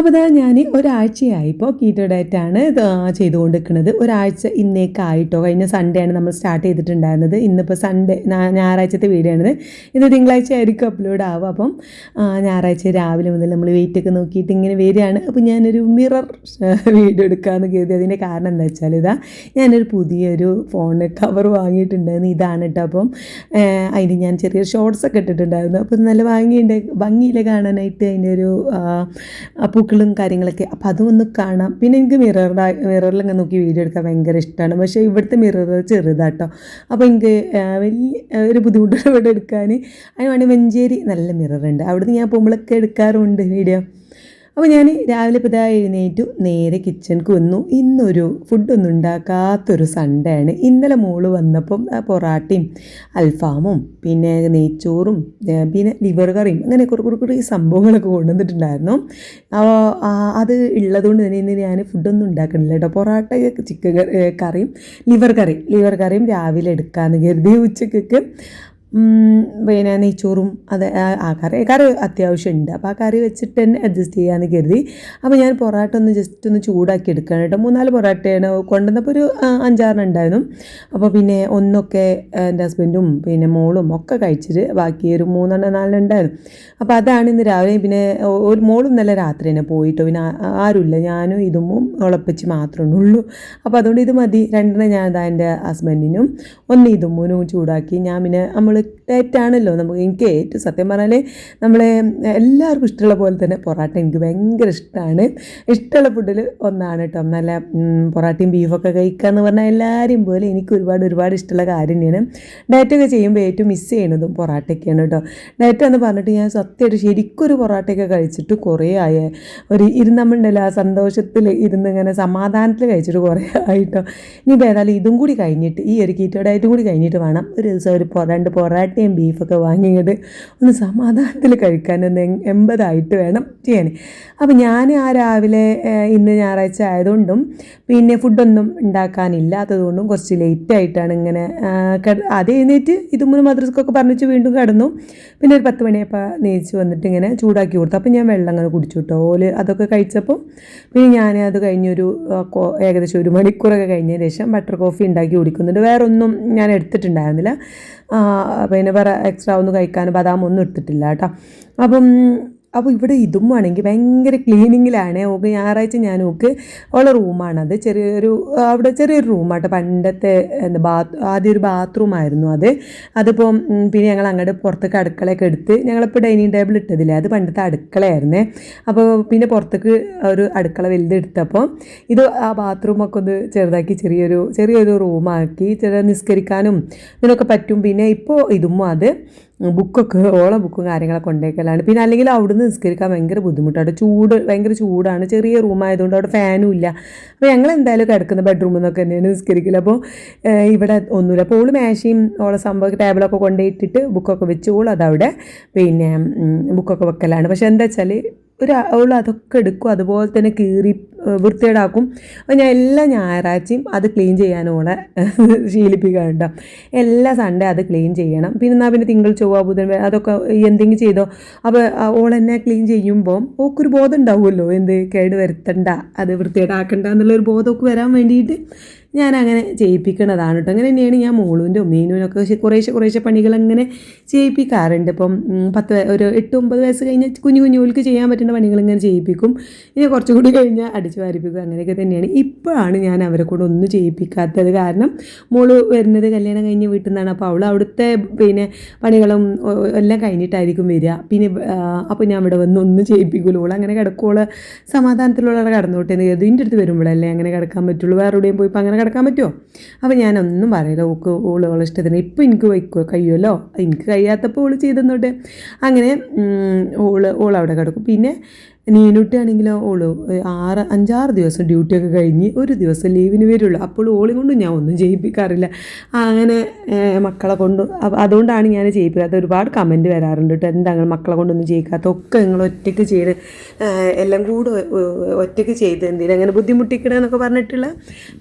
അപ്പോൾ ഇതാ ഞാൻ ഒരാഴ്ചയായി ഇപ്പോൾ കീറ്റോ ഡയറ്റാണ് ചെയ്തുകൊണ്ട് നിൽക്കുന്നത് ഒരാഴ്ച ഇന്നേക്ക് ആയിട്ടോ കഴിഞ്ഞ സൺഡേ ആണ് നമ്മൾ സ്റ്റാർട്ട് ചെയ്തിട്ടുണ്ടായിരുന്നത്. ഇന്നിപ്പോൾ സൺഡേ ഞായറാഴ്ചത്തെ വീഡിയോ ആണിത്. ഇത് തിങ്കളാഴ്ച ആയിരിക്കും അപ്ലോഡ് ആവും അപ്പം ഞായറാഴ്ച രാവിലെ മുതൽ നമ്മൾ വെയിറ്റൊക്കെ നോക്കിയിട്ട് ഇങ്ങനെ വരികയാണ്. അപ്പോൾ ഞാനൊരു മിറർ വീഡിയോ എടുക്കാമെന്ന് കരുതി. അതിന്റെ കാരണം എന്താ വെച്ചാൽ ഇതാ ഞാനൊരു പുതിയൊരു ഫോൺ കവർ വാങ്ങിയിട്ടുണ്ടായിരുന്നു. ഇതാണ് കേട്ടോ അപ്പം അതിന് ഞാൻ ചെറിയ ഷോർട്സ് ഒക്കെ ഇട്ടിട്ടുണ്ടായിരുന്നു. അപ്പോൾ നല്ല ഭംഗിയുണ്ട്. ഭംഗിയില്ല കാണാനായിട്ട് അതിന്റെ ഒരു ആ കാര്യങ്ങളൊക്കെ. അപ്പോൾ അതും ഒന്ന് കാണാം. പിന്നെ എനിക്ക് മിററിന്റെ മിററിൽ ഇങ്ങനെ നോക്കി വീഡിയോ എടുക്കാൻ ഭയങ്കര ഇഷ്ടമാണ് പക്ഷേ ഇവിടുത്തെ മിറർ ചെറുതാട്ടോ. അപ്പോൾ എനിക്ക് വലിയ ഒരു ബുദ്ധിമുട്ടാണ് ഇവിടെ എടുക്കാൻ. അതിന് വേണ്ടി മഞ്ചേരി നല്ല മിററുണ്ട് അവിടുന്ന് ഞാൻ പോകുമ്പോഴൊക്കെ എടുക്കാറുണ്ട് വീഡിയോ അപ്പോൾ ഞാൻ രാവിലെ ഇപ്പോൾ എഴുന്നേറ്റു. നേരെ കിച്ചണിക്ക് വന്നു. ഇന്നൊരു ഫുഡൊന്നും ഉണ്ടാക്കാത്തൊരു സൺഡേ ആണ്. ഇന്നലെ മോൾ വന്നപ്പം പൊറാട്ടയും അൽഫാമും പിന്നെ നെയ്ച്ചോറും പിന്നെ ലിവർ കറിയും അങ്ങനെ കുറേ കുറേ കുറേ സംഭവങ്ങളൊക്കെ കൊണ്ടുവന്നിട്ടുണ്ടായിരുന്നു. അത് ഉള്ളതുകൊണ്ട് തന്നെ ഇന്ന് ഞാൻ ഫുഡൊന്നും ഉണ്ടാക്കണില്ല കേട്ടോ. പൊറാട്ട ചിക്കൻ കറിയും ലിവർ കറി ലിവർ കറിയും രാവിലെ എടുക്കാമെന്ന് കരുതി ഉച്ചക്കൊക്കെ. പിന്നെ നെയ്ച്ചോറും അത് ആ- കറി കറി അത്യാവശ്യം ഉണ്ട് അപ്പോൾ ആ കറി വെച്ചിട്ട് തന്നെ അഡ്ജസ്റ്റ് ചെയ്യാമെന്ന് കരുതി. അപ്പോൾ ഞാൻ പൊറോട്ട ഒന്ന് ജസ്റ്റ് ഒന്ന് ചൂടാക്കി എടുക്കുകയാണ് കേട്ടോ. മൂന്നാൽ പൊറോട്ടയാണ് കൊണ്ടുവന്നപ്പോൾ ഒരു അഞ്ചാറെണ്ണം ഉണ്ടായിരുന്നു. അപ്പോൾ പിന്നെ ഒന്നൊക്കെ എന്റെ ഹസ്ബൻഡും പിന്നെ മോളും ഒക്കെ കഴിച്ചിട്ട് ബാക്കി ഒരു മൂന്നെണ്ണം നാലെണ്ണം ഉണ്ടായിരുന്നു. അപ്പോൾ അതാണ് ഇന്ന് രാവിലെ പിന്നെ ഒരു മോളും നല്ല രാത്രി തന്നെ പോയിട്ടോ. പിന്നെ ആരുമില്ല. ഞാനും ഇതുമ്മും ഉളപ്പിച്ച് മാത്രമേ ഉള്ളൂ. അപ്പോൾ അതുകൊണ്ട് ഇത് മതി. രണ്ടെണ്ണം ഞാൻ എന്റെ ഹസ്ബൻഡിനും ഒന്ന് ഇതുമ്മൂനും ചൂടാക്കി. ഞാൻ പിന്നെ നമ്മൾ ഡയറ്റാണല്ലോ നമുക്ക് എനിക്ക് ഏറ്റവും സത്യം പറഞ്ഞാൽ നമ്മളെ എല്ലാവർക്കും ഇഷ്ടമുള്ള പോലെ തന്നെ പൊറാട്ട എനിക്ക് ഭയങ്കര ഇഷ്ടമാണ് ഇഷ്ടമുള്ള ഫുഡിൽ ഒന്നാണ് കേട്ടോ നല്ല പൊറാട്ടയും ബീഫൊക്കെ കഴിക്കുക എന്ന് പറഞ്ഞാൽ എല്ലാവരെയും പോലെ എനിക്ക് ഒരുപാട് ഒരുപാട് ഇഷ്ടമുള്ള കാര്യം തന്നെയാണ്. ഡയറ്റൊക്കെ ചെയ്യുമ്പോൾ ഏറ്റവും മിസ് ചെയ്യണതും പൊറാട്ടയൊക്കെയാണ് കേട്ടോ ഡയറ്റ് എന്ന് പറഞ്ഞിട്ട് ഞാൻ സത്യമായിട്ട് ശരിക്കും ഒരു പൊറാട്ടയൊക്കെ കഴിച്ചിട്ട് കുറേ ആയ. ഒരു ഇരുന്നമ്മണ്ടല്ലോ ആ സന്തോഷത്തിൽ ഇരുന്ന് ഇങ്ങനെ സമാധാനത്തിൽ കഴിച്ചിട്ട് കുറേ ആയിട്ടോ ഇനിയിപ്പോൾ ഏതായാലും ഇതും കൂടി കഴിഞ്ഞിട്ട് ഈ ഒരു കീറ്റോ ഡയറ്റും കൂടി കഴിഞ്ഞിട്ട് വേണം ഒരു ദിവസം ഒരു രണ്ട് രണ്ട് പൊറാട്ടയും ബീഫൊക്കെ വാങ്ങിയിട്ട് ഒന്ന് സമാധാനത്തിൽ കഴിക്കാനൊന്ന് എൺപതായിട്ട് വേണം ചെയ്യാൻ. അപ്പോൾ ഞാൻ ആ രാവിലെ ഇന്ന് ഞായറാഴ്ച ആയതുകൊണ്ടും പിന്നെ ഫുഡൊന്നും ഉണ്ടാക്കാനില്ലാത്തതുകൊണ്ടും കുറച്ച് ലേറ്റായിട്ടാണ് ഇങ്ങനെ അത് എഴുന്നേറ്റ് ഇതുമൂലം മദ്രസക്കൊക്കെ പറഞ്ഞിട്ട് വീണ്ടും കിടന്നു. പിന്നെ ഒരു പത്ത് മണിയപ്പോൾ നെയ്ച്ച് വന്നിട്ട് ഇങ്ങനെ ചൂടാക്കി കൊടുത്തു. അപ്പോൾ ഞാൻ വെള്ളം അങ്ങനെ കുടിച്ചു കേട്ടോ ഓൽ അതൊക്കെ കഴിച്ചപ്പോൾ പിന്നെ ഞാൻ അത് കഴിഞ്ഞൊരു ഏകദേശം ഒരു മണിക്കൂറൊക്കെ കഴിഞ്ഞതിന് ശേഷം ബട്ടർ കോഫി ഉണ്ടാക്കി കുടിക്കുന്നുണ്ട്. വേറെ ഒന്നും ഞാൻ എടുത്തിട്ടുണ്ടായിരുന്നില്ല. പിന്നെ വേറെ എക്സ്ട്രാ ഒന്നും കഴിക്കാൻ ബദാം ഒന്നും എടുത്തിട്ടില്ല കേട്ടോ. അപ്പം അപ്പോൾ ഇവിടെ ഇതും ആണെങ്കിൽ ഭയങ്കര ക്ലീനിങ്ങിലാണ്. ഓക്ക് ഞായറാഴ്ച ഞാൻ ഓക്ക് ഉള്ള റൂമാണത് ചെറിയൊരു അവിടെ ചെറിയൊരു റൂമാട്ടോ. പണ്ടത്തെ എന്താ ബാത്ത് ആദ്യം ഒരു ബാത്റൂം ആയിരുന്നു അത്. അതിപ്പം പിന്നെ ഞങ്ങൾ അങ്ങോട്ട് പുറത്തേക്ക് അടുക്കളയൊക്കെ എടുത്ത് ഞങ്ങളിപ്പോൾ ഡൈനിങ് ടേബിൾ ഇട്ടതില്ലേ? അത് പണ്ടത്തെ അടുക്കളയായിരുന്നേ. അപ്പോൾ പിന്നെ പുറത്തേക്ക് ഒരു അടുക്കള വലുതെടുത്തപ്പോൾ ഇത് ആ ബാത്റൂമൊക്കെ ഒന്ന് ചെറുതാക്കി ചെറിയൊരു ചെറിയൊരു റൂമാക്കി ചെറിയ നിസ്കരിക്കാനും ഇതിനൊക്കെ പറ്റും. പിന്നെ ഇപ്പോൾ ഇതും അത്. ബുക്കൊക്കെ ഓള ബുക്കും കാര്യങ്ങളൊക്കെ കൊണ്ടേക്കലാണ്. പിന്നെ അല്ലെങ്കിൽ അവിടുന്ന് നിസ്കരിക്കാൻ ഭയങ്കര ബുദ്ധിമുട്ടാണ്. ചൂട് ഭയങ്കര ചൂടാണ്. ചെറിയ റൂമായതുകൊണ്ട് അവിടെ ഫാനും ഇല്ല. അപ്പോൾ ഞങ്ങൾ എന്തായാലും കിടക്കുന്ന ബെഡ്റൂമിൽ നിന്നൊക്കെ തന്നെയാണ് നിസ്കരിക്കില്ല അപ്പോൾ ഇവിടെ ഒന്നുമില്ല. അപ്പോൾ ഓൾ മേശയും ഓളെ സംഭവം ടേബിളൊക്കെ കൊണ്ടുപോയിട്ടിട്ട് ബുക്കൊക്കെ വെച്ച് ഓൾ അതവിടെ പിന്നെ ബുക്കൊക്കെ വെക്കലാണ്. പക്ഷെ എന്താ വെച്ചാൽ ഒരു അവൾ അതൊക്കെ എടുക്കും. അതുപോലെ തന്നെ കീറി വൃത്തികേടാക്കും. അപ്പോൾ ഞാൻ എല്ലാ ഞായറാഴ്ചയും അത് ക്ലീൻ ചെയ്യാൻ ഓളെ ശീലിപ്പിക്കാറുണ്ട് എല്ലാ സൺഡേ അത് ക്ലീൻ ചെയ്യണം. പിന്നെ എന്നാൽ പിന്നെ തിങ്കൾ ചൊവ്വ ബുധൻ അതൊക്കെ എന്തെങ്കിലും ചെയ്തോ? അപ്പോൾ ഓൾ എന്നെ ക്ലീൻ ചെയ്യുമ്പോൾ ഓക്കൊരു ബോധം ഉണ്ടാവുമല്ലോ? എന്ത് കേട് വരുത്തണ്ട അത് വൃത്തികേടാക്കണ്ട എന്നുള്ളൊരു ബോധമൊക്കെ വരാൻ വേണ്ടിയിട്ട് ഞാൻ അങ്ങനെ ചെയ്യിപ്പിക്കണതാണ് കേട്ടോ അങ്ങനെ തന്നെയാണ് ഞാൻ മോളുവിന്റെ ഉമ്മീനുവിനൊക്കെ കുറേശ്ശെ കുറേശ്ശെ പണികൾ അങ്ങനെ ചെയ്യിപ്പിക്കാറുണ്ട്. ഇപ്പം പത്ത് ഒരു എട്ട് ഒമ്പത് വയസ്സ് കഴിഞ്ഞാൽ കുഞ്ഞു കുഞ്ഞുകൾക്ക് ചെയ്യാൻ പറ്റുന്ന പണികൾ ഇങ്ങനെ ചെയ്യിപ്പിക്കും. ഇനി കുറച്ചും കൂടി കഴിഞ്ഞാൽ അടിച്ചു വരപ്പിക്കുക അങ്ങനെയൊക്കെ തന്നെയാണ്. ഇപ്പോഴാണ് ഞാൻ അവരെ കൊണ്ട് ഒന്നും ചെയ്യിപ്പിക്കാത്തത്. കാരണം മോൾ വരുന്നത് കല്യാണം കഴിഞ്ഞ് വീട്ടിൽ നിന്നാണ്. അപ്പോൾ അവൾ അവിടുത്തെ പിന്നെ പണികളും എല്ലാം കഴിഞ്ഞിട്ടായിരിക്കും വരിക. പിന്നെ അപ്പോൾ ഞാൻ ഇവിടെ വന്ന് ഒന്നും ചെയ്യിപ്പിക്കുള്ളൂ അവൾ അങ്ങനെ കിടക്കുവോൾ സമാധാനത്തിലുള്ള കടന്നോട്ടെ എന്ന് കരുതും. ഇതിന്റെ അടുത്ത് വരുമ്പോഴല്ലേ അങ്ങനെ കിടക്കാൻ പറ്റുള്ളൂ. വേറെ എവിടെയും പോയി ഇപ്പം അങ്ങനെ കിടക്കാൻ പറ്റുമോ അപ്പോൾ ഞാനൊന്നും പറയില്ല. ഓക്ക് ഓൾ ഇഷ്ടത്തിന്. ഇപ്പം എനിക്ക് വയ്ക്കുമോ കഴിയുമല്ലോ എനിക്ക് കഴിയാത്തപ്പോൾ ഓൾ ചെയ്തെന്നോട്ടെ. അങ്ങനെ ഓൾ ഓൾ അവിടെ കിടക്കും. പിന്നെ നീനുട്ടിയാണെങ്കിലോ ഓൾ ആറ് അഞ്ചാറ് ദിവസം ഡ്യൂട്ടിയൊക്കെ കഴിഞ്ഞ് ഒരു ദിവസം ലീവിന് വരുള്ളൂ. അപ്പോൾ ഓളി കൊണ്ട് ഞാൻ ഒന്നും ചെയ്യിപ്പിക്കാറില്ല. അങ്ങനെ മക്കളെ കൊണ്ട് അതുകൊണ്ടാണ് ഞാൻ ചെയ്യിപ്പിക്കാത്ത ഒരുപാട് കമന്റ് വരാറുണ്ട് കേട്ടോ എന്താ മക്കളെ കൊണ്ടൊന്നും ചെയ്യിക്കാത്ത ഒക്കെ നിങ്ങൾ ഒറ്റയ്ക്ക് ചെയ്ത് എല്ലാം കൂടെ ഒറ്റയ്ക്ക് ചെയ്ത് എന്തിനാ അങ്ങനെ ബുദ്ധിമുട്ടിക്കണമെന്നൊക്കെ പറഞ്ഞിട്ടുള്ള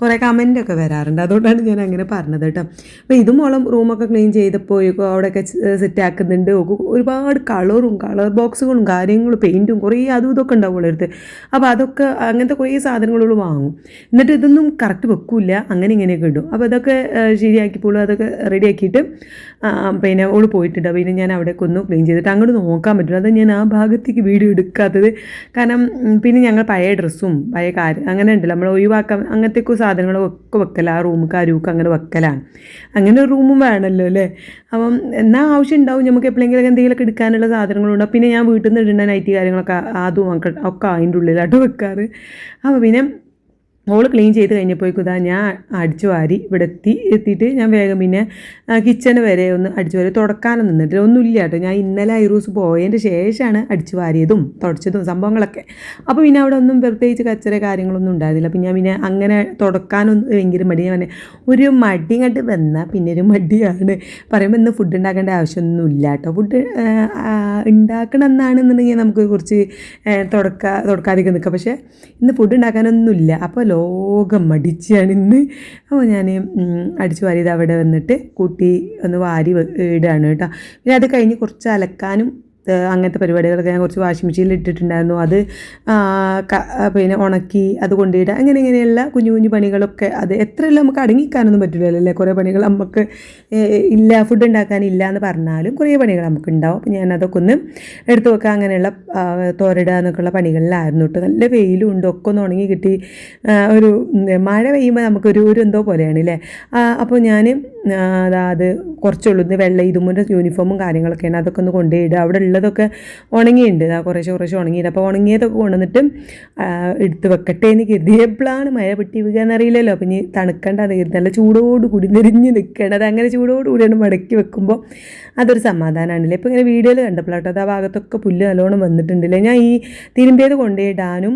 കുറേ കമന്റൊക്കെ വരാറുണ്ട്. അതുകൊണ്ടാണ് ഞാൻ അങ്ങനെ പറഞ്ഞത് കേട്ടോ അപ്പോൾ ഇതും മോളം റൂമൊക്കെ ക്ലീൻ ചെയ്തപ്പോൾ അവിടെയൊക്കെ സെറ്റ് ആക്കുന്നുണ്ട്. ഒരുപാട് കളറും കളർ ബോക്സുകളും കാര്യങ്ങളും പെയിന്റും കുറേ അതും ഇതും ഇതൊക്കെ ഉണ്ടാവുള്ളൂ അടുത്ത്. അപ്പോൾ അതൊക്കെ അങ്ങനത്തെ കുറേ സാധനങ്ങളോട് വാങ്ങും. എന്നിട്ട് ഇതൊന്നും കറക്റ്റ് വെക്കില്ല. അങ്ങനെ ഇങ്ങനെയൊക്കെ ഇടും. അപ്പോൾ അതൊക്കെ ശരിയാക്കിപ്പോളും അതൊക്കെ റെഡിയാക്കിയിട്ട് പിന്നെ ഓൾ പോയിട്ടുണ്ട്. പിന്നെ ഞാൻ അവിടെ ഒന്ന് ക്ലീൻ ചെയ്തിട്ട് അങ്ങോട്ട് നോക്കാൻ പറ്റില്ല. അത് ഞാൻ ആ ഭാഗത്തേക്ക് വീഡിയോ എടുക്കാത്തത്. കാരണം പിന്നെ ഞങ്ങൾ പഴയ ഡ്രസ്സും പഴയ കാര്യം അങ്ങനെ ഉണ്ടല്ലോ. നമ്മൾ ഒഴിവാക്കാൻ അങ്ങനത്തെയൊക്കെ സാധനങ്ങളും ഒക്കെ വെക്കല ആ റൂം കരൂക്ക് അങ്ങനെ വെക്കലാണ്. അങ്ങനെ ഒരു റൂമും വേണമല്ലോ അല്ലേ? അപ്പം എന്നാ ആവശ്യം ഉണ്ടാവും? നമുക്ക് എപ്പോഴെങ്കിലും എന്തെങ്കിലുമൊക്കെ എടുക്കാനുള്ള സാധനങ്ങളുണ്ടോ പിന്നെ ഞാൻ വീട്ടിൽ നിന്ന് ഇടുന്ന നൈറ്റ് കാര്യങ്ങളൊക്കെ ഒക്കെ ഒക്കെ അതിന്റെ ഉള്ളിലായിട്ട് വെക്കാറ്. അപ്പോൾ പിന്നെ മോൾ ക്ലീൻ ചെയ്ത് കഴിഞ്ഞപ്പോഴേക്കും ഇതാ ഞാൻ അടിച്ചു വാരി ഇവിടെ എത്തി എത്തിയിട്ട് ഞാൻ വേഗം പിന്നെ കിച്ചണ് വരെ ഒന്ന് അടിച്ചു വാരി തുടക്കാനും നിന്നിട്ട് ഒന്നുമില്ല കേട്ടോ. ഞാൻ ഇന്നലെ ഐറൂസ് പോയതിന്റെ ശേഷമാണ് അടിച്ചു വാരിയതും തുടച്ചതും സംഭവങ്ങളൊക്കെ. അപ്പോൾ പിന്നെ അവിടെ ഒന്നും പ്രത്യേകിച്ച് കച്ചറ കാര്യങ്ങളൊന്നും ഉണ്ടായിരുന്നില്ല. പിന്നെ ഞാൻ പിന്നെ അങ്ങനെ തുടക്കാനൊന്നും ഭയങ്കര മടി. ഞാൻ ഒരു മടി കണ്ട് വന്നാൽ പിന്നെ ഒരു മടിയാണ്. പറയുമ്പോൾ ഇന്ന് ഫുഡ് ഉണ്ടാക്കേണ്ട ആവശ്യമൊന്നും ഇല്ല കേട്ടോ ഫുഡ് ഉണ്ടാക്കണം എന്നാണെന്നുണ്ടെങ്കിൽ നമുക്ക് കുറച്ച് തുടക്ക തുടക്കാതിരിക്കാൻ നിൽക്കാം. പക്ഷേ ഇന്ന് ഫുഡ് ഉണ്ടാക്കാനൊന്നുമില്ല. അപ്പോൾ ലോകം മടിച്ചാണ് ഇന്ന് അപ്പോൾ ഞാൻ അടിച്ചു വാരിയത് അവിടെ വന്നിട്ട് കൂട്ടി ഒന്ന് വാരി ഇടുകയാണ് കേട്ടോ. പിന്നെ അത് കഴിഞ്ഞ് കുറച്ച് അലക്കാനും അങ്ങനത്തെ പരിപാടികളൊക്കെ ഞാൻ കുറച്ച് വാഷിംഗ് മെഷീനിൽ ഇട്ടിട്ടുണ്ടായിരുന്നു. അത് പിന്നെ ഉണക്കി അത് കൊണ്ടിടുക അങ്ങനെ ഇങ്ങനെയുള്ള കുഞ്ഞു കുഞ്ഞു പണികളൊക്കെ അത് എത്രയെല്ലാം നമുക്ക് അടങ്ങിക്കാനൊന്നും പറ്റില്ലല്ലോ അല്ലേ? കുറേ പണികൾ നമുക്ക് ഇല്ല ഫുഡ് ഉണ്ടാക്കാനില്ല എന്ന് പറഞ്ഞാലും കുറേ പണികൾ നമുക്ക് ഉണ്ടാവും. അപ്പോൾ ഞാൻ അതൊക്കെ ഒന്ന് എടുത്തു വെക്കുക അങ്ങനെയുള്ള തോരടുക എന്നൊക്കെയുള്ള പണികളിലായിരുന്നു. കേട്ടോ നല്ല വെയിലും ഉണ്ട് ഒക്കെ ഒന്ന് ഉണങ്ങി കിട്ടി. ഒരു മഴ പെയ്യുമ്പോൾ നമുക്കൊരു ഒരു എന്തോ പോലെയാണ് അല്ലേ? അപ്പോൾ ഞാൻ അത് കുറച്ചുള്ളൂ. ഇന്ന് വെള്ള ഇതുമുന്റെ യൂണിഫോമും കാര്യങ്ങളൊക്കെയാണ്. അതൊക്കെ ഒന്ന് കൊണ്ടുപോയിടുക അവിടെ ഉള്ളതൊക്കെ ഉണങ്ങിയിട്ടുണ്ട്. ആ കുറേശ്ശെ കുറേശ്ശെ ഉണങ്ങിയിട്ട് അപ്പോൾ ഉണങ്ങിയതൊക്കെ കൊണ്ടുവന്നിട്ട് എടുത്ത് വെക്കട്ടെ എന്ന് കരുതി. എപ്പോഴാണ് മഴ പെട്ടി വീഴുക എന്നറിയില്ലല്ലോ. അപ്പം ഇനി തണുക്കണ്ടെന്ന് കരുതി. നല്ല ചൂടോട് കൂടി നെരിഞ്ഞ് നിൽക്കണം അത് അങ്ങനെ ചൂടോട് കൂടിയാണ് മടക്കി വെക്കുമ്പോൾ അതൊരു സമാധാനമാണല്ലേ ഇപ്പോൾ ഇങ്ങനെ വീഡിയോയിൽ കണ്ടപ്പോഴാട്ടോ അത് ആ ഭാഗത്തൊക്കെ പുല്ല് നല്ലോണം വന്നിട്ടുണ്ടല്ലേ. ഞാൻ ഈ തിരുമ്പിയത് കൊണ്ടുപോയിടാനും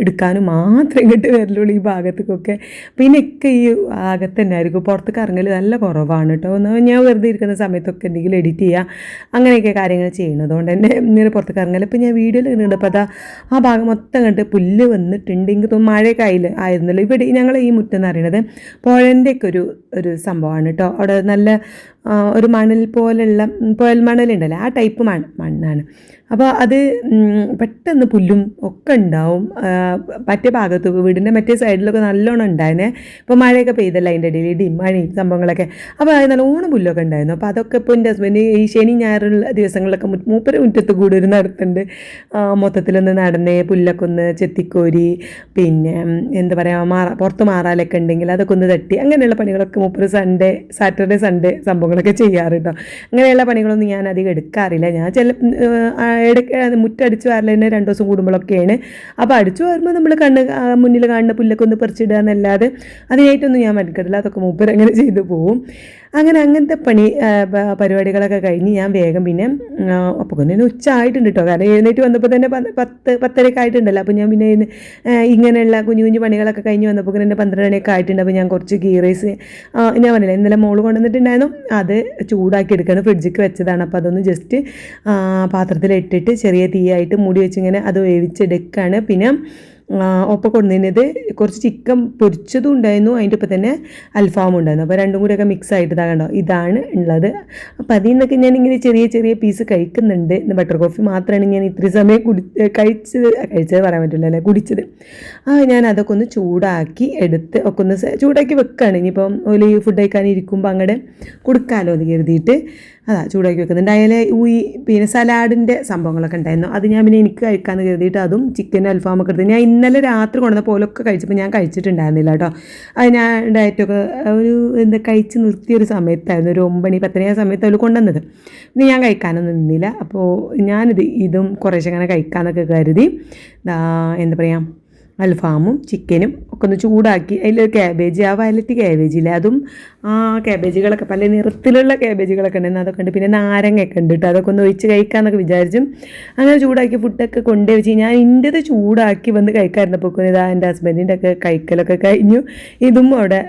എടുക്കാനും മാത്രം ഇങ്ങോട്ട് വരലുള്ളൂ ഈ ഭാഗത്തേക്കൊക്കെ. പിന്നെ ഒക്കെ ഈ ഭാഗത്ത് തന്നെ ആയിരിക്കും പുറത്തേക്ക് ഇറങ്ങൽ നല്ല കുറവാണ് കേട്ടോ ഒന്ന് ഞാൻ വെറുതെ ഇരിക്കുന്ന സമയത്തൊക്കെ എന്തെങ്കിലും എഡിറ്റ് ചെയ്യുക അങ്ങനെയൊക്കെ കാര്യങ്ങൾ ചെയ്യുന്നത് കൊണ്ട് തന്നെ ഇങ്ങനെ പുറത്തേക്ക് ഇറങ്ങല. ഇപ്പം ഞാൻ വീഡിയോയിൽ കണ്ടപ്പോൾ അതാ ആ ഭാഗം മൊത്തം കണ്ട് പുല്ല് വന്നിട്ടുണ്ട്. എനിക്ക് തോന്നുന്നു മഴയൊക്കെ ആയില്ല ആയിരുന്നല്ലോ. ഇവിടെ ഞങ്ങൾ ഈ മുറ്റം എന്ന് പറയുന്നത് പുഴന്റെയൊക്കെ ഒരു ഒരു സംഭവമാണ് കേട്ടോ അവിടെ നല്ല ഒരു മണൽ പോലെയുള്ള പുഴൽ മണലുണ്ടല്ലോ ആ ടൈപ്പ് മണ് മണ്ണാണ്. അപ്പോൾ അത് പെട്ടെന്ന് പുല്ലും ഒക്കെ ഉണ്ടാവും. മറ്റേ ഭാഗത്ത് വീടിന്റെ മറ്റേ സൈഡിലൊക്കെ നല്ലോണം ഉണ്ടായിരുന്നേ. ഇപ്പോൾ മഴയൊക്കെ പെയ്തല്ല അതിന്റെ ഇടയിൽ ഇടിയും മഴയും സംഭവങ്ങളൊക്കെ. അപ്പോൾ അത് നല്ലോണം പുല്ലൊക്കെ ഉണ്ടായിരുന്നു. അപ്പോൾ അതൊക്കെ ഇപ്പോൾ എന്റെ ഹസ്ബൻഡ് ഈ ശനി ഞായറുള്ള ദിവസങ്ങളിലൊക്കെ മൂപ്പര് മുറ്റത്ത് കൂടി ഒരു നടത്തുന്നുണ്ട് മൊത്തത്തിലൊന്ന് നടന്നേ പുല്ലൊക്കെ ഒന്ന് ചെത്തിക്കോരി പിന്നെ എന്താ പറയുക മാറ പുറത്ത് മാറാലൊക്കെ ഉണ്ടെങ്കിൽ അതൊക്കെ ഒന്ന് തട്ടി അങ്ങനെയുള്ള പണികളൊക്കെ മൂപ്പര് സൺഡേ സാറ്റർഡേ സൺഡേ സംഭവങ്ങളൊക്കെ ചെയ്യാറുണ്ടോ അങ്ങനെയുള്ള പണികളൊന്നും ഞാൻ അധികം എടുക്കാറില്ല. ഞാൻ ചില ഇടയ്ക്ക് മുറ്റടിച്ച് വാരൽ തന്നെ രണ്ട് ദിവസം കൂടുമ്പോഴൊക്കെയാണ്. അപ്പോൾ അടിച്ചു വരുമ്പോൾ നമ്മൾ കണ്ണ് മുന്നിൽ കാണുന്ന പുല്ലൊക്കെ ഒന്ന് പറിച്ചിടുക എന്നല്ലാതെ അതിനായിട്ടൊന്നും ഞാൻ മെനക്കെടില്ല. അതൊക്കെ മൂപ്പർ അങ്ങനെ ചെയ്തു പോവും. അങ്ങനെ അങ്ങനത്തെ പണി പരിപാടികളൊക്കെ കഴിഞ്ഞ് ഞാൻ വേഗം പിന്നെ അപ്പോൾ പിന്നെ ഉച്ച ആയിട്ടുണ്ട് കേട്ടോ കാരണം എഴുന്നേറ്റ് വന്നപ്പോൾ തന്നെ പത്ത് പത്തരയൊക്കെ ആയിട്ടുണ്ടല്ലോ. അപ്പോൾ ഞാൻ പിന്നെ ഇങ്ങനെയുള്ള കുഞ്ഞു കുഞ്ഞു പണികളൊക്കെ കഴിഞ്ഞ് വന്നപ്പോൾ പിന്നെ എന്റെ പന്ത്രണ്ട് മണിയൊക്കെ ആയിട്ടുണ്ട്. അപ്പോൾ ഞാൻ കുറച്ച് ഗീ റൈസ് ഞാൻ പറഞ്ഞില്ല ഇന്നലെ മോൾ കൊണ്ടുവന്നിട്ടുണ്ടായിരുന്നു. അത് ചൂടാക്കി എടുക്കണം. ഫ്രിഡ്ജിക്ക് വെച്ചതാണ്. അപ്പോൾ അതൊന്ന് ജസ്റ്റ് പാത്രത്തിലിട്ടിട്ട് ചെറിയ തീയായിട്ട് മൂടി വെച്ചിങ്ങനെ അത് വേവിച്ചെടുക്കുകയാണ് പിന്നെ ഒപ്പം കൊണ്ടുവന്നത് കുറച്ച് ചിക്കൻ പൊരിച്ചതും ഉണ്ടായിരുന്നു. അതിന്റെ ഒപ്പം തന്നെ അൽഫാമും ഉണ്ടായിരുന്നു. അപ്പോൾ രണ്ടും കൂടിയൊക്കെ മിക്സ് ആയിട്ട് ഇതാകണ്ടോ ഇതാണ് ഉള്ളത്. അപ്പോൾ അതിൽ നിന്നൊക്കെ ഞാൻ ഇങ്ങനെ ചെറിയ ചെറിയ പീസ് കഴിക്കുന്നുണ്ട്. ഇന്ന് ബട്ടർ കോഫി മാത്രമാണ് ഞാൻ ഇത്രയും സമയം കുടി കഴിച്ചത്. കഴിച്ചത് പറയാൻ പറ്റില്ല അല്ലേ? കുടിച്ചത്. ആ ഞാൻ അതൊക്കെ ഒന്ന് ചൂടാക്കി എടുത്ത് ഒക്കെ ഒന്ന് ചൂടാക്കി വെക്കുകയാണ് ഇനിയിപ്പം ഒരു ഫുഡ് കഴിക്കാൻ ഇരിക്കുമ്പോൾ അങ്ങോട്ട് കൊടുക്കാമല്ലോ എന്ന് കരുതിയിട്ട് അതാ ചൂടാക്കി വെക്കുന്നുണ്ട് അതിൽ ഈ പിന്നെ സലാഡിന്റെ സംഭവങ്ങളൊക്കെ ഉണ്ടായിരുന്നു. അത് ഞാൻ പിന്നെ എനിക്ക് കഴിക്കാമെന്ന് കരുതിയിട്ട് അതും ചിക്കൻ അൽഫാമൊക്കെ എടുത്ത് ഞാൻ ഇന്നലെ രാത്രി കൊണ്ടുവന്ന പോലൊക്കെ കഴിച്ചപ്പോൾ ഞാൻ കഴിച്ചിട്ടുണ്ടായിരുന്നില്ല കേട്ടോ. അത് ഞാൻ ഡയറ്റൊക്കെ ഒരു എന്താ കഴിച്ച് നിർത്തിയൊരു സമയത്തായിരുന്നു. ഒരു ഒമ്പണി പത്തര സമയത്ത് അവർ കൊണ്ടുവന്നത്. പിന്നെ ഞാൻ കഴിക്കാനൊന്നും നിന്നില്ല. അപ്പോൾ ഞാനിത് ഇതും കുറേശ്ശെ അങ്ങനെ കഴിക്കാമെന്നൊക്കെ കരുതി എന്താ പറയുക അൽഫാമും ചിക്കനും ഒക്കെ ഒന്ന് ചൂടാക്കി. അതിലൊരു ക്യാബേജ് ആ വയലറ്റ് ക്യാബേജില്ലേ അതും ആ ക്യാബേജുകളൊക്കെ പല നിറത്തിലുള്ള ക്യാബേജുകളൊക്കെ ഉണ്ടായിരുന്നു അതൊക്കെ ഉണ്ട്. പിന്നെ നാരങ്ങയൊക്കെ ഉണ്ട് കേട്ടോ അതൊക്കെ ഒന്ന് ഒഴിച്ച് കഴിക്കാമെന്നൊക്കെ വിചാരിച്ചും അങ്ങനെ ചൂടാക്കി ഫുഡൊക്കെ കൊണ്ടേ വെച്ച് ഞാൻ ഇന്റെത് ചൂടാക്കി വന്ന് കഴിക്കാറുണ്ടപ്പോൾ ഇതാ എന്റെ ഹസ്ബൻഡിന്റെ ഒക്കെ കഴിക്കലൊക്കെ കഴിഞ്ഞു. ഇതും അവിടെ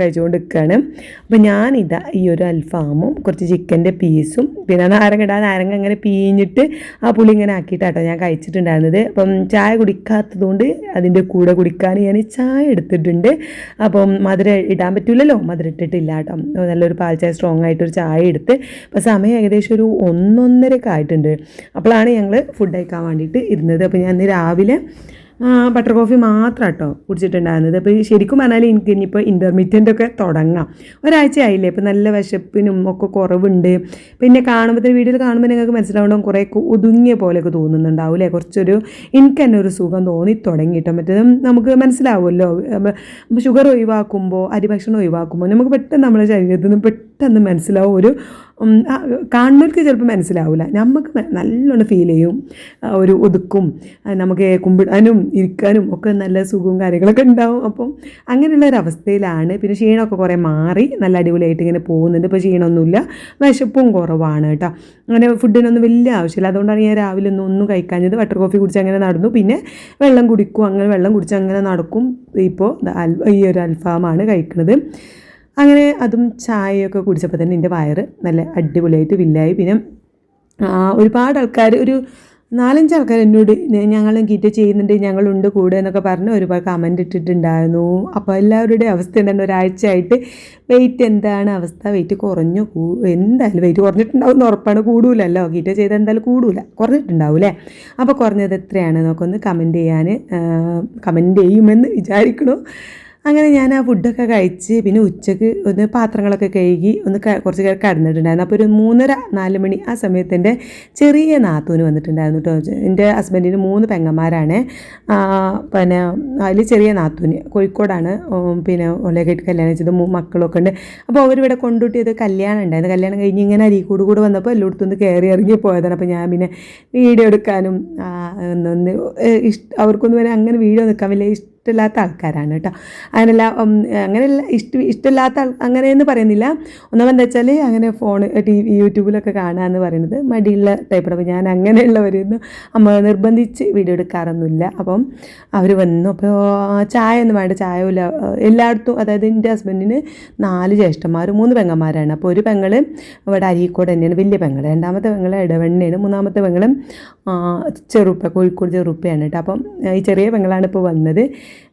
കഴിച്ചുകൊണ്ട് നിൽക്കുകയാണ് അപ്പോൾ ഞാനിതാ ഈ ഒരു അൽഫാമും കുറച്ച് ചിക്കന്റെ പീസും പിന്നെ നാരങ്ങ ഇടാ. നാരങ്ങ അങ്ങനെ പീഞ്ഞിട്ട് ആ പുളി ഇങ്ങനെ ആക്കിയിട്ടാട്ടോ ഞാൻ കഴിച്ചിട്ടുണ്ടായിരുന്നത്. അപ്പം ചായ കുടിക്കാത്തതുകൊണ്ട് കൊണ്ട് അതിന്റെ കൂടെ കുടിക്കാൻ ഞാൻ ചായ എടുത്തിട്ടുണ്ട്. അപ്പം മധുരം ഇടാൻ പറ്റില്ലല്ലോ മധുരം ഇട്ടിട്ടില്ല കേട്ടോ. നല്ലൊരു പാൽ ചായ സ്ട്രോങ് ആയിട്ടൊരു ചായ എടുത്ത്. അപ്പോൾ സമയം ഏകദേശം ഒരു ഒന്നൊന്നരക്കെ ആയിട്ടുണ്ട്. അപ്പോഴാണ് ഞങ്ങൾ ഫുഡ് കഴിക്കാൻ വേണ്ടിയിട്ട് ഇരുന്നത്. അപ്പോൾ ഞാൻ രാവിലെ ബട്ടർ കോഫി മാത്രം കേട്ടോ കുടിച്ചിട്ടുണ്ടായിരുന്നത്. അപ്പോൾ ശരിക്കും പറഞ്ഞാൽ എനിക്ക് ഇനിയിപ്പോൾ ഇന്റർമീഡിയന്റ് ഒക്കെ തുടങ്ങാം. ഒരാഴ്ച ആയില്ലേ ഇപ്പോൾ നല്ല വിശപ്പിനും ഒക്കെ കുറവുണ്ട്. പിന്നെ കാണുമ്പോൾ വീഡിയോയിൽ കാണുമ്പോൾ നിങ്ങൾക്ക് മനസ്സിലാവണം കുറേ ഒതുങ്ങിയ പോലെയൊക്കെ തോന്നുന്നുണ്ടാവില്ലേ കുറച്ചൊരു എനിക്ക് തന്നെ ഒരു സുഖം തോന്നി തുടങ്ങിയിട്ട്. മറ്റേ നമുക്ക് മനസ്സിലാവുമല്ലോ. ഷുഗർ ഒഴിവാക്കുമ്പോൾ അരിഭക്ഷണം ഒഴിവാക്കുമ്പോൾ നമുക്ക് പെട്ടെന്ന് നമ്മുടെ ശരീരത്തിൽ നിന്ന് പെട്ടെന്ന് മനസ്സിലാവും. ഒരു കാണുന്നവർക്ക് ചിലപ്പോൾ മനസ്സിലാവില്ല നമുക്ക് നല്ലോണം ഫീൽ ചെയ്യും. ഒരു ഒതുക്കും. നമുക്ക് കുമ്പിടാനും ഇരിക്കാനും ഒക്കെ നല്ല സുഖവും കാര്യങ്ങളൊക്കെ ഉണ്ടാവും. അപ്പം അങ്ങനെയുള്ള ഒരു അവസ്ഥയിലാണ്. പിന്നെ ക്ഷീണമൊക്കെ കുറേ മാറി. നല്ല അടിപൊളിയായിട്ട് ഇങ്ങനെ പോകുന്നുണ്ട്. ഇപ്പോൾ ക്ഷീണമൊന്നുമില്ല. വിശപ്പും കുറവാണ് കേട്ടോ. അങ്ങനെ ഫുഡിനൊന്നും വലിയ ആവശ്യമില്ല. അതുകൊണ്ടാണ് ഞാൻ രാവിലെ ഒന്നും ഒന്നും കഴിക്കാഞ്ഞത്. ബട്ടർ കോഫി കുടിച്ച് അങ്ങനെ നടന്നു. പിന്നെ വെള്ളം കുടിക്കും. അങ്ങനെ വെള്ളം കുടിച്ച് അങ്ങനെ നടക്കും. ഇപ്പോൾ ഈ ഒരു അൽഫാമാണ് കഴിക്കുന്നത് അങ്ങനെ അതും ചായയൊക്കെ കുടിച്ചപ്പോൾ തന്നെ എന്റെ വയറ് നല്ല അടിപൊളിയായിട്ട് വില്ലായി. പിന്നെ ഒരുപാട് ആൾക്കാർ ഒരു നാലഞ്ച് ആൾക്കാർ എന്നോട് ഞങ്ങളും കീറ്റ് ചെയ്യുന്നുണ്ട് ഞങ്ങളുണ്ട് കൂടെ എന്നൊക്കെ പറഞ്ഞ് ഒരുപാട് കമന്റ് ഇട്ടിട്ടുണ്ടായിരുന്നു. അപ്പോൾ എല്ലാവരുടെയും അവസ്ഥ ഉണ്ടായിരുന്നു ഒരാഴ്ചയായിട്ട് വെയിറ്റ് എന്താണ് അവസ്ഥ? വെയിറ്റ് കുറഞ്ഞു? കൂ എന്തായാലും വെയിറ്റ് കുറഞ്ഞിട്ടുണ്ടാവും എന്ന് ഉറപ്പാണ്. കൂടൂലല്ലോ. കീറ്റ് ചെയ്ത് എന്തായാലും കൂടൂല. അല്ലേ? അപ്പോൾ കുറഞ്ഞത് എത്രയാണ്? നമുക്കൊന്ന് കമന്റ് ചെയ്യാൻ കമന്റ് ചെയ്യുമെന്ന് വിചാരിക്കണു. അങ്ങനെ ഞാൻ ആ ഫുഡൊക്കെ കഴിച്ച് പിന്നെ ഉച്ചയ്ക്ക് ഒന്ന് പാത്രങ്ങളൊക്കെ കഴുകി ഒന്ന് കുറച്ച് നേരം കടന്നിട്ടുണ്ടായിരുന്നു. അപ്പോൾ ഒരു മൂന്നര നാല് മണി ആ സമയത്ത് എന്റെ ചെറിയ നാത്തൂന് വന്നിട്ടുണ്ടായിരുന്നു കേട്ടോ എന്റെ ഹസ്ബൻഡിന് മൂന്ന് പെങ്ങന്മാരാണ്. പിന്നെ അതിൽ ചെറിയ നാത്തൂന് കോഴിക്കോടാണ്. പിന്നെ ഒലകെട്ട് കല്യാണം വെച്ചത് മക്കളൊക്കെ ഉണ്ട്. അപ്പോൾ അവരിവിടെ കൊണ്ടുകൂട്ടിയത് കല്യാണം ഉണ്ടായിരുന്നു. കല്യാണം കഴിഞ്ഞ് ഇങ്ങനെ അരീക്കൂട് കൂടെ വന്നപ്പോൾ എല്ലായിടത്തുനിന്ന് കയറി ഇറങ്ങി പോയതാണ്. അപ്പോൾ ഞാൻ പിന്നെ വീഡിയോ എടുക്കാനും ഒന്ന് അവർക്കൊന്നും അങ്ങനെ വീഡിയോ നിൽക്കാൻ വലിയ ഇഷ്ടം ഇഷ്ടമില്ലാത്ത ആൾക്കാരാണ് കേട്ടോ. അങ്ങനെയല്ല അങ്ങനെയല്ല ഇഷ്ട ഇഷ്ടമില്ലാത്ത അങ്ങനെയെന്ന് പറയുന്നില്ല. ഒന്നാമെന്താ വെച്ചാൽ അങ്ങനെ ഫോൺ ടി വി യൂട്യൂബിലൊക്കെ കാണുക എന്ന് പറയുന്നത് മടിയുള്ള ടൈപ്പാണ് അപ്പോൾ ഞാൻ അങ്ങനെയുള്ളവരൊന്നും അമ്മ നിർബന്ധിച്ച് വീഡിയോ എടുക്കാറൊന്നുമില്ല. അപ്പം അവർ വന്നു അപ്പോൾ ചായ ഒന്നും വേണ്ട ചായ ഇല്ല എല്ലായിടത്തും അതായത് എന്റെ ഹസ്ബൻഡിന് നാല് ജ്യേഷ്ഠന്മാർ മൂന്ന് പെങ്ങന്മാരാണ്. അപ്പോൾ ഒരു പെങ്ങൾ ഇവിടെ അരീക്കോട് തന്നെയാണ് വലിയ പെങ്ങൾ രണ്ടാമത്തെ പെങ്ങൾ ഇടവണ്ണയാണ് മൂന്നാമത്തെ പെങ്ങളും ചെറുപ്പ കോഴിക്കോട് ചെറുപ്പയാണ് കേട്ടോ. അപ്പം ഈ ചെറിയ പെങ്ങളാണ് ഇപ്പോൾ വന്നത്.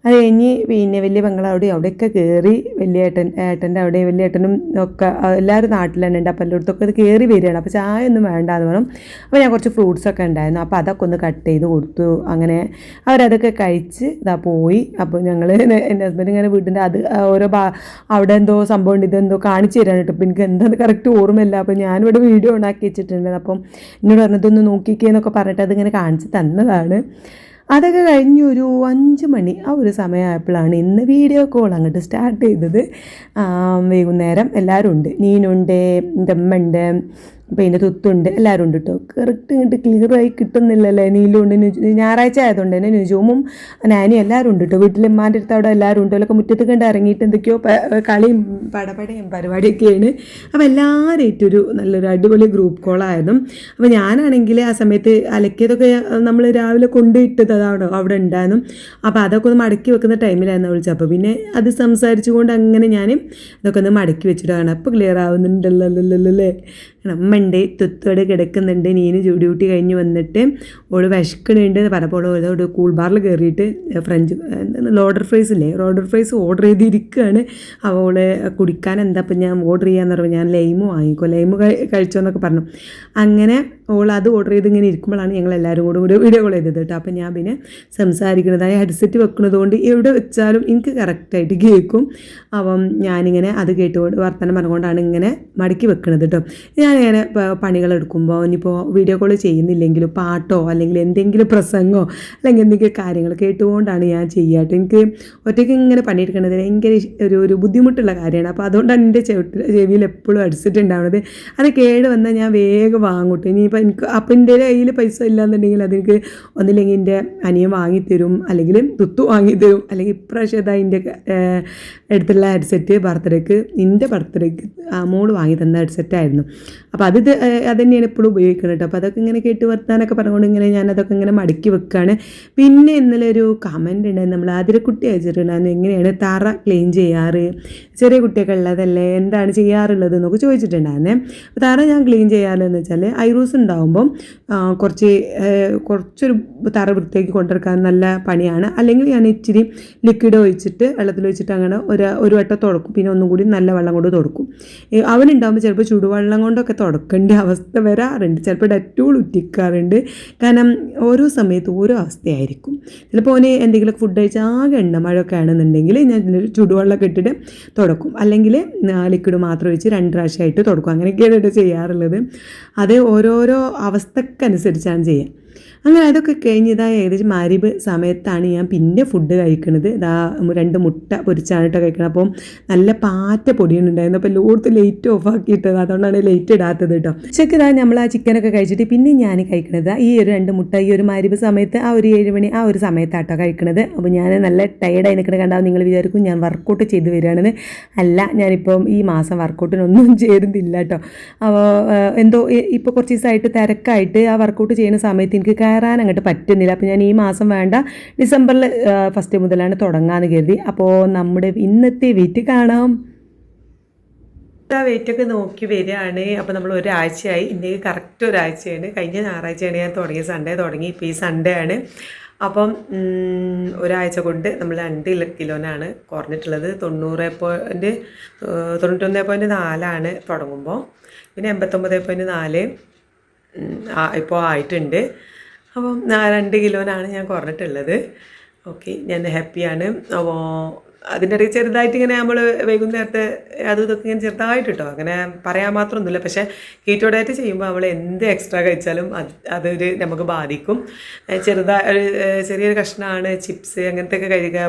അത് കഴിഞ്ഞ് പിന്നെ വലിയ പെങ്ങളവിടെ അവിടെയൊക്കെ കയറി വലിയ ഏട്ടൻ ഏട്ടന്റെ അവിടെ വലിയ ഏട്ടനും ഒക്കെ എല്ലാവരും നാട്ടിൽ തന്നെ ഉണ്ട്. അപ്പോൾ എല്ലായിടത്തൊക്കെ അത് കയറി വരികയാണ്. അപ്പോൾ ചായ ഒന്നും വേണ്ട എന്ന് പറഞ്ഞു. അപ്പോൾ ഞാൻ കുറച്ച് ഫ്രൂട്ട്സ് ഒക്കെ ഉണ്ടായിരുന്നു. അപ്പോൾ അതൊക്കെ ഒന്ന് കട്ട് ചെയ്ത് കൊടുത്തു. അങ്ങനെ അവരതൊക്കെ കഴിച്ച് ഇതാ പോയി. അപ്പോൾ ഞങ്ങൾ എന്റെ ഹസ്ബൻഡ് ഇങ്ങനെ വീട്ടിന്റെ അത് ഓരോ ഭാ അവിടെ എന്തോ സംഭവം ഉണ്ട്. ഇതെന്തോ കാണിച്ചു തരാൻ കേട്ടോ. അപ്പോൾ എനിക്ക് എന്താണെന്ന് കറക്റ്റ് ഓർമ്മയില്ല. അപ്പോൾ ഞാനിവിടെ വീഡിയോ ഉണ്ടാക്കി വെച്ചിട്ടുണ്ട് അപ്പം എന്നോട് നോക്കിക്കേ എന്നൊക്കെ പറഞ്ഞിട്ട് അതിങ്ങനെ കാണിച്ച് തന്നതാണ്. അതൊക്കെ കഴിഞ്ഞ് ഒരു അഞ്ച് മണി ആ ഒരു സമയമായപ്പോഴാണ് ഇന്ന് വീഡിയോ കോൾ അങ്ങോട്ട് സ്റ്റാർട്ട് ചെയ്തത്. വൈകുന്നേരം എല്ലാവരും ഉണ്ട്. നീനുണ്ട് എന്റെ അമ്മ അതിന്റെ തുത്തുണ്ട്. എല്ലാവരും ഉണ്ട് കേട്ടോ കറക്റ്റ് ഇങ്ങോട്ട് ക്ലിയറായി കിട്ടുന്നില്ലല്ലേ നീലുണ്ട് ഞായറാഴ്ച ആയതുകൊണ്ട് തന്നെ നിജവും നാനും എല്ലാവരും ഉണ്ട് കേട്ടോ വീട്ടിൽ ഉമ്മാന്റെ അടുത്ത് അവിടെ എല്ലാവരും ഉണ്ട്. അവരൊക്കെ മുറ്റത്ത് കണ്ട് ഇറങ്ങിയിട്ട് എന്തൊക്കെയോ കളിയും പടപടയും പരിപാടിയൊക്കെയാണ്. അപ്പോൾ എല്ലാവരായിട്ടൊരു നല്ലൊരു അടിപൊളി ഗ്രൂപ്പ് കോളായിരുന്നു അപ്പോൾ ഞാനാണെങ്കിൽ ആ സമയത്ത് അലക്കിയതൊക്കെ നമ്മൾ രാവിലെ കൊണ്ടുപോയിട്ടത് അതാണ് അവിടെ ഉണ്ടായിരുന്നു. അപ്പോൾ അതൊക്കെ ഒന്ന് മടക്കി വെക്കുന്ന ടൈമിലായിരുന്നു വിളിച്ചത്. അപ്പോൾ പിന്നെ അത് സംസാരിച്ചുകൊണ്ട് അങ്ങനെ ഞാൻ ഇതൊക്കെ ഒന്ന് മടക്കി വെച്ചിട്ടാണ് അപ്പോൾ ക്ലിയർ ആവുന്നുണ്ടല്ലോ അല്ലേ അമ്മയുണ്ട് തുത്തോടെ കിടക്കുന്നുണ്ട് നീന് ഡ്യൂട്ടി കഴിഞ്ഞ് വന്നിട്ട് ഓൾ വിശക്കണുണ്ട് പറഞ്ഞപ്പോൾ ഓളോട് കൂൾ ബാറിൽ കയറിയിട്ട് ഫ്രഞ്ച് ലോഡർ ഫ്രൈസ് ഇല്ലേ? ലോഡർ ഫ്രൈസ് ഓർഡർ ചെയ്തിരിക്കുകയാണ്. അവൾ കുടിക്കാൻ എന്താ ഇപ്പം ഞാൻ ഓർഡർ ചെയ്യാന്ന് പറഞ്ഞു ഞാൻ ലൈമ് വാങ്ങിക്കോ ലൈമ് കഴിച്ചോ എന്നൊക്കെ പറഞ്ഞു. അങ്ങനെ ഓൾ അത് ഓർഡർ ചെയ്ത് ഇങ്ങനെ ഇരിക്കുമ്പോഴാണ് ഞങ്ങൾ എല്ലാവരും കൂടെ ഒരു വീഡിയോ കോൾ ചെയ്തത് കേട്ടോ. അപ്പം ഞാൻ പിന്നെ സംസാരിക്കുന്നത് ആ ഹെഡ്സെറ്റ് വെക്കുന്നത് കൊണ്ട് എവിടെ വെച്ചാലും എനിക്ക് കറക്റ്റായിട്ട് കേൾക്കും. അപ്പം ഞാനിങ്ങനെ അത് കേട്ടുകൊണ്ട് വർത്തമാനം പറഞ്ഞുകൊണ്ടാണ് ഇങ്ങനെ മടക്കി വെക്കുന്നത് കേട്ടോ. ഞാനിങ്ങനെ പണികൾ എടുക്കുമ്പോൾ ഇനിയിപ്പോൾ വീഡിയോ കോൾ ചെയ്യുന്നില്ലെങ്കിലും പാട്ടോ അല്ലെങ്കിൽ എന്തെങ്കിലും പ്രസംഗമോ അല്ലെങ്കിൽ എന്തെങ്കിലും കാര്യങ്ങൾ കേട്ടുകൊണ്ടാണ് ഞാൻ ചെയ്യാട്ടോ എനിക്ക് ഒറ്റയ്ക്ക് ഇങ്ങനെ പണിയെടുക്കുന്നത് ഭയങ്കര ഒരു ഒരു ബുദ്ധിമുട്ടുള്ള കാര്യമാണ്. അപ്പോൾ അതുകൊണ്ടാണ് എന്റെ ചെവിയിൽ എപ്പോഴും അടിച്ചിട്ടുണ്ടാവുന്നത് അത് കേട് വന്നാൽ ഞാൻ വേഗം വാങ്ങൂട്ടോ ഇനിയിപ്പോൾ അപ്പം എനിക്ക് അപ്പം എന്റെ കയ്യിൽ പൈസ ഇല്ലാന്നുണ്ടെങ്കിൽ അതെനിക്ക് ഒന്നില്ലെങ്കിൽ എന്റെ അനിയൻ വാങ്ങിത്തരും അല്ലെങ്കിൽ തുത്തു വാങ്ങിത്തരും അല്ലെങ്കിൽ ഇപ്രാവശ്യം ഇതാ എന്റെ എടുത്തുള്ള ഹെഡ്സെറ്റ് ബർത്ത്ഡേക്ക് എന്റെ ബർത്ത്ഡേക്ക് മോൾ വാങ്ങി തന്ന ഹെഡ്സെറ്റായിരുന്നു അപ്പോൾ അത് അത് തന്നെയാണ് ഇപ്പോഴും ഉപയോഗിക്കുന്നത് കേട്ടോ. അപ്പോൾ അതൊക്കെ ഇങ്ങനെ കേട്ട് വർത്താനൊക്കെ പറഞ്ഞുകൊണ്ട് ഇങ്ങനെ ഞാൻ അതൊക്കെ ഇങ്ങനെ മടക്കി വെക്കുകയാണ് പിന്നെ ഇന്നലെ ഒരു കമന്റ് ഉണ്ടായിരുന്നു നമ്മൾ ആതിരക്കുട്ടി അയച്ചിട്ടുണ്ടായിരുന്നു എങ്ങനെയാണ് തറ ക്ലീൻ ചെയ്യാറ്? ചെറിയ കുട്ടിയൊക്കെ ഉള്ളതല്ലേ? എന്താണ് ചെയ്യാറുള്ളത് എന്നൊക്കെ ചോദിച്ചിട്ടുണ്ടായിരുന്നേ. അപ്പോൾ തറ ഞാൻ ക്ലീൻ ചെയ്യാറെന്ന് വെച്ചാൽ ഐറൂസ് ഉണ്ടാകുമ്പം കുറച്ച് കുറച്ചൊരു തറ വൃത്തിയാക്കി കൊണ്ടെടുക്കാൻ നല്ല പണിയാണ്. അല്ലെങ്കിൽ ഞാൻ ഇച്ചിരി ലിക്വിഡ് ഒഴിച്ചിട്ട് വെള്ളത്തിൽ ഒഴിച്ചിട്ട് അങ്ങനെ ഒരു ഒരു വട്ടം തുടക്കും. പിന്നെ ഒന്നും കൂടി നല്ല വെള്ളം കൊണ്ട് തുടക്കും. അവനുണ്ടാകുമ്പോൾ ചിലപ്പോൾ ചുടുവെള്ളം കൊണ്ടൊക്കെ തുടക്കേണ്ട അവസ്ഥ വരാറുണ്ട്. ചിലപ്പോൾ ഡെറ്റോൾ ഉറ്റിക്കാറുണ്ട്. കാരണം ഓരോ സമയത്ത് ഓരോ അവസ്ഥയായിരിക്കും. ചിലപ്പോൾ അവന് എന്തെങ്കിലും ഫുഡ് കഴിച്ചാൽ ആകെ എണ്ണമഴയൊക്കെ ആണെന്നുണ്ടെങ്കിൽ ഞാൻ ചുടുവെള്ളമൊക്കെ ഇട്ടിട്ട് തുടക്കും. അല്ലെങ്കിൽ ലിക്വിഡ് മാത്രം ഒഴിച്ച് രണ്ട് പ്രാവശ്യമായിട്ട് തുടക്കും. അങ്ങനെയൊക്കെയാണ് ഇവിടെ ചെയ്യാറുള്ളത്. അത് ഓരോരോ അവസ്ഥക്കനുസരിച്ചാണ് ചെയ്യുക. അങ്ങനെ അതൊക്കെ കഴിഞ്ഞ് ഇതാ ഏകദേശം മാരിബ് സമയത്താണ് ഞാൻ പിന്നെ ഫുഡ് കഴിക്കുന്നത് ഇതാ രണ്ട് മുട്ട പൊരിച്ചാണ് കേട്ടോ കഴിക്കണം അപ്പം നല്ല പാറ്റ പൊടിയുണ്ടായിരുന്നു. അപ്പോൾ ലോർത്ത് ലേറ്റ് ഓഫ് ആക്കിയിട്ടത്. അതുകൊണ്ടാണ് ലേറ്റ് ഇടാത്തത് കേട്ടോ ചെക്ക് ഇതാ നമ്മൾ ആ ചിക്കനൊക്കെ കഴിച്ചിട്ട് പിന്നെ ഞാൻ കഴിക്കണത്. ഈ ഒരു രണ്ട് മുട്ട ഈ ഒരു മാരിബ് സമയത്ത് ആ ഒരു ഏഴ് മണി ആ ഒരു സമയത്താട്ടോ കഴിക്കണത്. അപ്പോൾ ഞാൻ നല്ല ടയർഡായി നിൽക്കണ കണ്ടാവും നിങ്ങൾ വിചാരിക്കും ഞാൻ വർക്കൗട്ട് ചെയ്ത് വരികയാണെന്ന് അല്ല ഞാനിപ്പം ഈ മാസം വർക്കൗട്ടിനൊന്നും ചേരുന്നില്ല കേട്ടോ അപ്പോൾ എന്തോ ഇപ്പോൾ കുറച്ച് ദിവസമായിട്ട് തിരക്കായിട്ട് ആ വർക്കൗട്ട് ചെയ്യുന്ന സമയത്ത് എനിക്ക് കയറാൻ അങ്ങോട്ട് പറ്റുന്നില്ല. അപ്പോൾ ഞാൻ ഈ മാസം വേണ്ട ഡിസംബറിൽ ഫസ്റ്റ് മുതലാണ് തുടങ്ങാമെന്ന് കരുതി. അപ്പോൾ നമ്മുടെ ഇന്നത്തെ വെയിറ്റ് കാണാം. വെയിറ്റൊക്കെ നോക്കി വരികയാണ്. അപ്പോൾ നമ്മൾ ഒരാഴ്ചയായി. ഇന്നേക്ക് കറക്റ്റ് ഒരാഴ്ചയാണ്. കഴിഞ്ഞ ഞായറാഴ്ചയാണ് ഞാൻ തുടങ്ങിയ സൺഡേ തുടങ്ങി ഇപ്പോൾ ഈ സൺഡേ ആണ്. അപ്പം ഒരാഴ്ച കൊണ്ട് നമ്മൾ രണ്ട് കിലോ കിലോനാണ് കുറഞ്ഞിട്ടുള്ളത്. തൊണ്ണൂറ് പോയിന്റ് തൊണ്ണൂറ്റൊന്ന് പോയിന്റ് നാലാണ് തുടങ്ങുമ്പോൾ. പിന്നെ എൺപത്തൊമ്പത് പോയിന്റ് നാല് ഇപ്പോൾ ആയിട്ടുണ്ട്. അപ്പം രണ്ട് കിലോനാണ് ഞാൻ കുറഞ്ഞിട്ടുള്ളത്. ഓക്കെ ഞാൻ ഹാപ്പിയാണ് അപ്പോൾ അതിന്റെ ഇടയിൽ ചെറുതായിട്ട് ഇങ്ങനെ നമ്മൾ വൈകുന്നേരത്തെ അത് ഇതൊക്കെ ഇങ്ങനെ ചെറുതായിട്ട് കേട്ടോ അങ്ങനെ പറയാൻ മാത്രമൊന്നുമില്ല. പക്ഷേ കീറ്റോ ഡയറ്റ് ചെയ്യുമ്പോൾ നമ്മൾ എന്ത് എക്സ്ട്രാ കഴിച്ചാലും അത് അതൊരു നമുക്ക് ബാധിക്കും. ചെറുതാ ഒരു ചെറിയൊരു കഷ്ണമാണ് ചിപ്സ് അങ്ങനത്തെ ഒക്കെ കഴിക്കുക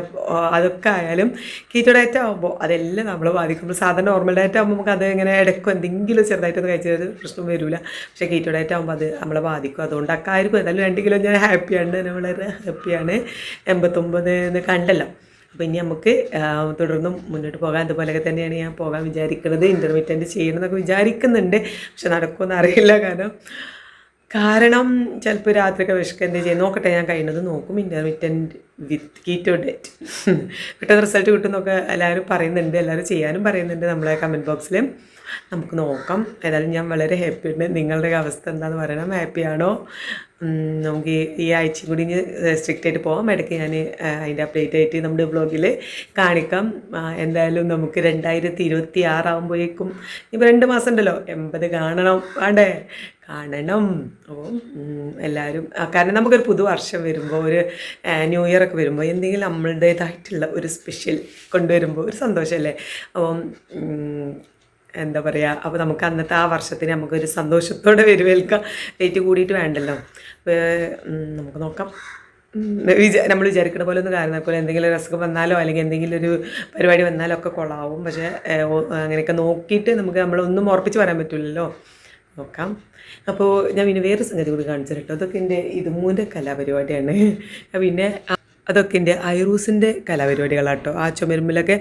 അതൊക്കെ ആയാലും കീറ്റോ ഡയറ്റ് ആകുമ്പോൾ അതെല്ലാം നമ്മൾ ബാധിക്കും. സാധാരണ നോർമൽ ഡയറ്റ് ആകുമ്പോൾ നമുക്ക് അത് ഇങ്ങനെ ഇടയ്ക്കും എന്തെങ്കിലും ചെറുതായിട്ടൊന്ന് കഴിച്ചൊരു പ്രശ്നം വരില്ല. പക്ഷേ കീറ്റോ ഡയറ്റ് ആകുമ്പോൾ അത് നമ്മളെ ബാധിക്കും. അതുകൊണ്ടൊക്കെ ആയിരിക്കും ഏതായാലും രണ്ട് കിലോ ഞാൻ ഹാപ്പിയാണ് ഞാൻ വളരെ ഹാപ്പിയാണ് എൺപത്തൊമ്പത് എന്ന് കണ്ടല്ലോ. അപ്പോൾ ഇനി നമുക്ക് തുടർന്നും മുന്നോട്ട് പോകാൻ അതുപോലെ തന്നെയാണ് ഞാൻ പോകാൻ വിചാരിക്കുന്നത് ഇന്റർമീഡിയറ്റ് ചെയ്യണം എന്നൊക്കെ വിചാരിക്കുന്നുണ്ട്. പക്ഷെ നടക്കുമെന്ന് അറിയില്ല കാരണം കാരണം ചിലപ്പോൾ രാത്രിയൊക്കെ വിശക്ക് എന്ത് ചെയ്യും നോക്കട്ടെ ഞാൻ കഴിയുന്നത് നോക്കും. ഇന്റർമീഡിയറ്റ് വിത്ത് കീറ്റോ ഡേറ്റ് പെട്ടെന്ന് റിസൾട്ട് കിട്ടുമെന്നൊക്കെ എല്ലാവരും പറയുന്നുണ്ട്. എല്ലാവരും ചെയ്യാനും പറയുന്നുണ്ട് നമ്മളെ കമന്റ് ബോക്സിൽ നമുക്ക് നോക്കാം. ഏതായാലും ഞാൻ വളരെ ഹാപ്പി ഉണ്ട്. നിങ്ങളുടെ അവസ്ഥ എന്താണെന്ന് പറയണം. ഹാപ്പിയാണോ നമുക്ക് ഈ- ആഴ്ച കൂടി സ്ട്രിക്റ്റ് ആയിട്ട് പോകാം ഇടയ്ക്ക് ഞാൻ അതിന്റെ അപ്ഡേറ്റ് ആയിട്ട് നമ്മുടെ ബ്ലോഗിൽ കാണിക്കാം. എന്തായാലും നമുക്ക് രണ്ടായിരത്തി ഇരുപത്തി ആറാകുമ്പോഴേക്കും ഇപ്പോൾ രണ്ട് മാസം ഉണ്ടല്ലോ. എൺപത് കാണണം. വേണ്ടേ കാണണം. അപ്പോൾ എല്ലാവരും കാരണം നമുക്കൊരു പുതുവർഷം വരുമ്പോൾ ഒരു ന്യൂ ഇയർ ഒക്കെ വരുമ്പോൾ എന്തെങ്കിലും നമ്മളുടേതായിട്ടുള്ള ഒരു സ്പെഷ്യൽ കൊണ്ടുവരുമ്പോൾ ഒരു സന്തോഷമല്ലേ അപ്പം എന്താ പറയുക അപ്പോൾ നമുക്ക് അന്നത്തെ ആ വർഷത്തിന് നമുക്കൊരു സന്തോഷത്തോടെ വരുവേൽക്കാം. വെയിറ്റ് കൂടിയിട്ട് വേണ്ടല്ലോ. നമുക്ക് നോക്കാം. വിചാ നമ്മൾ വിചാരിക്കുന്ന പോലെ ഒന്നും കാരണം പോലെ എന്തെങ്കിലും ഒരു അസുഖം വന്നാലോ അല്ലെങ്കിൽ എന്തെങ്കിലും ഒരു പരിപാടി വന്നാലോ ഒക്കെ കൊള്ളാവും. പക്ഷേ അങ്ങനെയൊക്കെ നോക്കിയിട്ട് നമുക്ക് നമ്മളൊന്നും ഉറപ്പിച്ച് പറയാൻ പറ്റില്ലല്ലോ നോക്കാം. അപ്പോൾ ഞാൻ പിന്നെ വേറെ സംഗതി കൂടി കാണിച്ചു കേട്ടോ അതൊക്കെ എന്റെ ഇതുമൂന്റെ കലാപരിപാടിയാണ്. പിന്നെ അതൊക്കെ എന്റെ ഐറൂസിന്റെ കലാപരിപാടികളാട്ടോ. ആ ചുമരുമ്പിലൊക്കെ.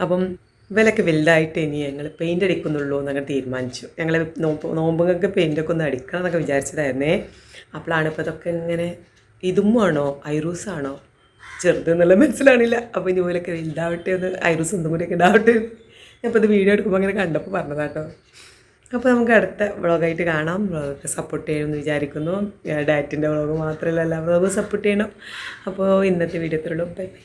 അപ്പം ഇവലൊക്കെ വലുതായിട്ട് ഇനി ഞങ്ങൾ പെയിന്റ് അടിക്കുന്നുള്ളൂ എന്നങ്ങനെ തീരുമാനിച്ചു. ഞങ്ങൾ നോമ്പ് നോമ്പുകൾക്ക് പെയിന്റൊക്കെ ഒന്ന് അടിക്കണം എന്നൊക്കെ വിചാരിച്ചതായിരുന്നേ. അപ്പോഴാണ് ഇപ്പോൾ ഇതൊക്കെ ഇങ്ങനെ ഇതുമാണോ? ഐറൂസാണോ? ചെറുത് എന്നുള്ള മനസ്സിലാണില്ല അപ്പോൾ ഇനി പോലൊക്കെ വലുതാവട്ടെ ഒന്ന് ഐറൂസ് ഒന്നും കൂടിയൊക്കെ ഉണ്ടാവട്ടെ ഞാനിപ്പോൾ ഇത് വീഡിയോ എടുക്കുമ്പോൾ അങ്ങനെ കണ്ടപ്പോൾ പറഞ്ഞതാട്ടോ അപ്പോൾ നമുക്ക് അടുത്ത വ്ളോഗായിട്ട് കാണാം. വ്ളോഗൊക്കെ സപ്പോർട്ട് ചെയ്യണമെന്ന് വിചാരിക്കുന്നു. ഡയറ്റിന്റെ വ്ളോഗ് മാത്രമല്ല എല്ലാ വ്ളോഗും സപ്പോർട്ട് ചെയ്യണം. അപ്പോൾ ഇന്നത്തെ വീഡിയോ എത്രയുള്ളൂ ബൈ ബൈ